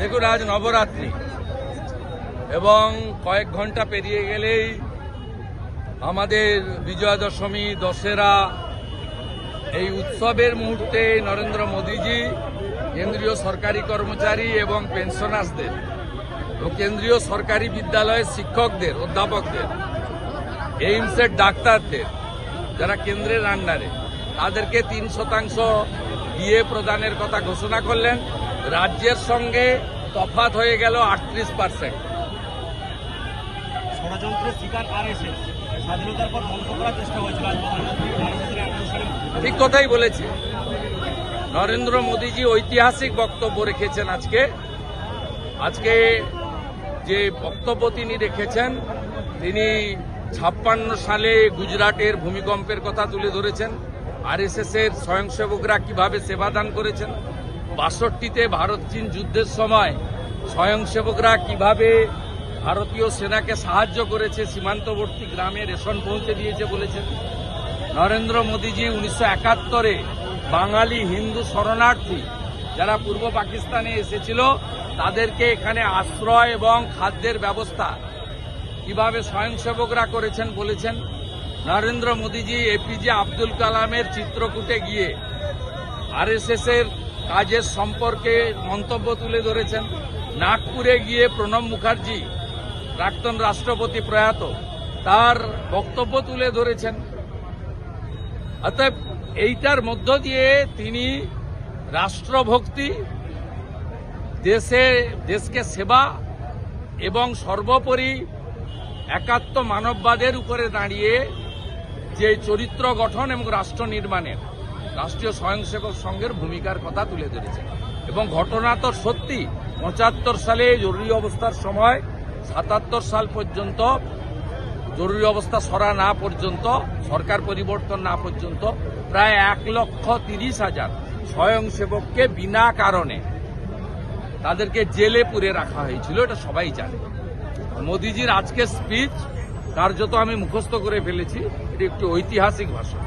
দেখুন, আজ নবরাত্রি। এবং কয়েক ঘণ্টা পেরিয়ে গেলেই আমাদের বিজয়া দশমী দশেরা, এই উৎসবের মুহূর্তে নরেন্দ্র মোদীজি, কেন্দ্রীয় সরকারি কর্মচারী এবং পেনশনার্সদের ও কেন্দ্রীয় সরকারি বিদ্যালয়ের শিক্ষকদের, অধ্যাপকদের, এইমসের ডাক্তারদের, যারা কেন্দ্রের আন্ডারে তাদেরকে তিন শতাংশ ডিএ প্রদানের কথা ঘোষণা করলেন। রাজ্যের সঙ্গে তফাত হয়ে গেল আটত্রিশ পার্সেন্ট ষড়যন্ত্রের শিকার আর এসে স্বাধীনতার পর ধ্বংস করার চেষ্টা হয়েছিল আজ প্রধানমন্ত্রী মানুষের আঠারো সালে ঠিক কথাই বলেছে। নরেন্দ্র মোদীজি ঐতিহাসিক বক্তব্য রেখেছেন আজকে। আজকে যে বক্তব্য তিনি রেখেছেন তিনি ছাপ্পান্ন সালে গুজরাটের ভূমিকম্পের কথা তুলে ধরেছেন। আরএসএস এর স্বয়ংসেবকরা কীভাবে সেবাদান করেছেন? বাষট্টিতে ভারত চীন যুদ্ধের সময় স্বয়ংসেবকরা কীভাবে ভারতীয় সেনাকে সাহায্য করেছে, সীমান্তবর্তী গ্রামে রেশন পৌঁছে দিয়েছে বলেছেন। নরেন্দ্র মোদীজি উনিশশো একাত্তরে বাঙালি হিন্দু শরণার্থী যারা পূর্ব পাকিস্তানে এসেছিল, তাদেরকে এখানে আশ্রয় এবং খাদ্যের ব্যবস্থা কীভাবে স্বয়ংসেবকরা করেছেন বলেছেন। নরেন্দ্র মোদীজি, এপিজে আব্দুল কালামের চিত্রকূটে গিয়ে আরএসএস এর কাজের সম্পর্কে মন্তব্য তুলে ধরেছেন। নাগপুরে গিয়ে প্রণব মুখার্জি, প্রাক্তন রাষ্ট্রপতি প্রয়াত, তার বক্তব্য তুলে ধরেছেন। অতএব এইটার মধ্য দিয়ে তিনি রাষ্ট্রভক্তি, দেশে, দেশকে সেবা এবং সর্বোপরি একাত্ম মানববাদের উপরে দাঁড়িয়ে যে চরিত্র গঠন এবং রাষ্ট্র নির্মাণের, রাষ্ট্রীয় স্বয়ংসেবক সংঘের ভূমিকার কথা তুলে ধরেছেন এবং ঘটনা তো সত্যি, পঁচাত্তর সালে জরুরি অবস্থার সময়, সাতাত্তর সাল পর্যন্ত, জরুরি অবস্থা সরা না পর্যন্ত, সরকার পরিবর্তন না পর্যন্ত, প্রায় এক লক্ষ তিরিশ হাজার স্বয়ংসেবককে বিনা কারণে তাদেরকে জেলে পুরে রাখা হয়েছিল, এটা সবাই জানে। মোদিজির আজকের স্পিচ কার্যত আমি মুখস্থ করে ফেলেছি এটি একটি ঐতিহাসিক ভাষণ